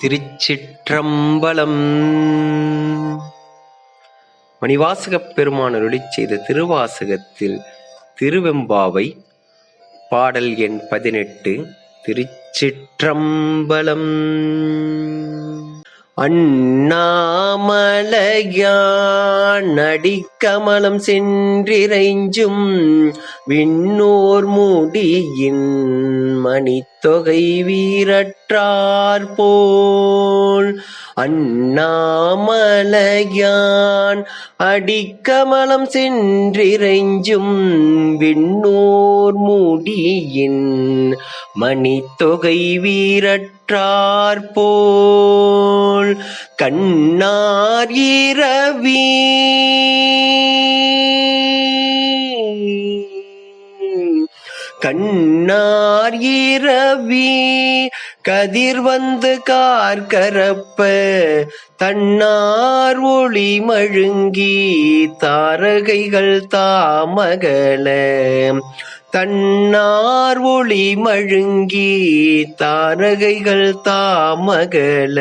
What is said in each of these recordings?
திருச்சிற்றம்பலம். மணிவாசகப் பெருமானருளிச் செய்த திருவாசகத்தில் திருவெம்பாவை பாடல் எண் பதினெட்டு திருச்சிற்றம்பலம். அண்ணாமலையான் அடிக்கமலம் சென்றிரைஞ்சும் விண்ணோர் மூடியின் மணித்தொகை வீரற்றார் போல். அண்ணாமலையான் அடிக்கமலம் சென்றிரைஞ்சும் விண்ணோர் மூடியின் மணித்தொகை வீரற்றார் போல். கண்ணார் இரவி. கண்ணார் இரவி கதிர் வந்து கார்கரப்ப தன்னார் ஒளி மழுங்கி தாரகைகள் தாமகல தன்னார் ஒளி மழுங்கி தாரகைகள் தாமகல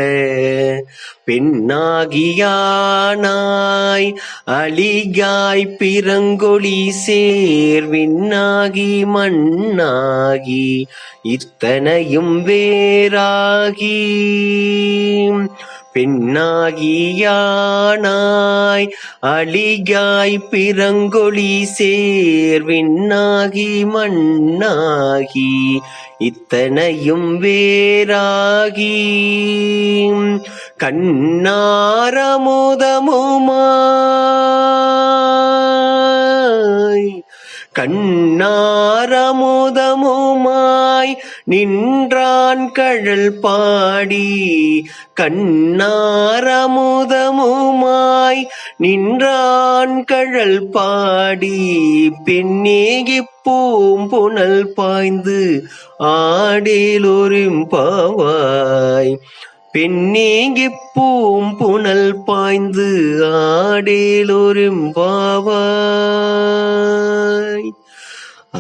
பெண்ணாகியானாய் அழிகாய் பிறங்கொழி சேர்விண்ணாகி மண்ணாகி இத்தனையும் வேறாகி. பெண்ணாகியானாய் அழியாய் பிறங்கொழி சேர்விண்ணாகி மண்ணாகி இத்தனையும் வேறாகி. கண்ணாரமுதமுமாய் கண்ணாரமுதமுமாய் நின்றான் கழல் பாடி கண்ணாரமுதமுமாய் நின்றான் கழல் பாடி பெண்ணேகி பூம்புணல் பாய்ந்து ஆடேலொரும் பாவாய். பூம் புனல் பாய்ந்து ஆடேலொரும் பாவாய். ஆ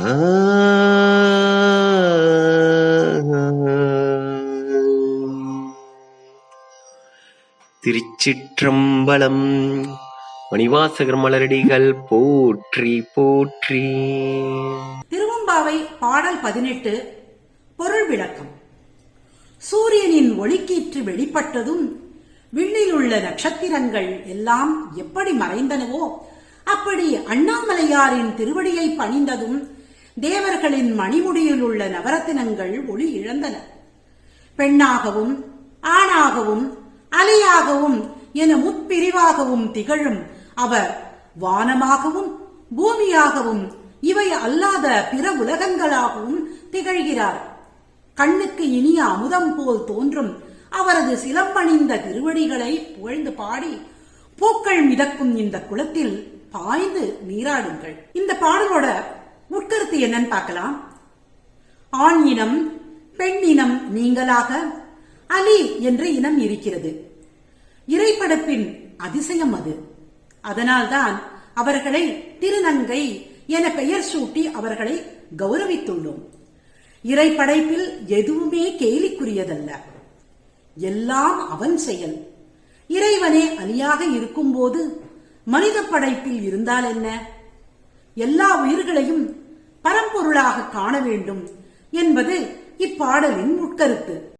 திருச்சிற்றம்பலம். மணிவாசகர் மலரடிகள் போற்றி போற்றி. திருவம்பாவை பாடல் பதினெட்டு பொருள் விளக்கம். சூரியனின் ஒளிக்கீற்று வெளிப்பட்டதும் விண்ணில் உள்ள நட்சத்திரங்கள் எல்லாம் எப்படி மறைந்தனவோ அப்படி அண்ணாமலையாரின் திருவடியை பணிந்ததும் தேவர்களின் மணிமுடியில் உள்ள நவரத்தினங்கள் ஒளி இழந்தன. பெண்ணாகவும் ஆணாகவும் அலையாகவும் என முற்பிரிவாகவும் திகழும். அவர் வானமாகவும் பூமியாகவும் இவை அல்லாத பிற உலகங்களாகவும் திகழ்கிறார். கண்ணுக்கு இனிய அமுதம் போல் தோன்றும் அவரது சிலம்பணிந்த திருவடிகளை புகழ்ந்து பாடி பூக்கள் மிதக்கும் இந்த குளத்தில் பாய்ந்து நீராடுங்கள். இந்த பாடலோட உட்கருத்து என்னன்னு பார்க்கலாம். ஆண் இனம் பெண் இனம் நீங்களாக அலி என்ற இனம் இருக்கிறது. இறைப்படப்பின் அதிசயம் அது. அதனால்தான் அவர்களை திருநங்கை என பெயர் சூட்டி அவர்களை கௌரவித்துள்ளோம். இறைப்படைப்பில் எதுவுமே கேலிக்குரியதல்ல. எல்லாம் அவன் செயல். இறைவனே அலியாக இருக்கும்போது மனித படைப்பில் இருந்தால் என்ன? எல்லா உயிர்களையும் பரம்பொருளாக காண வேண்டும் என்பது இப்பாடலின் உட்கருத்து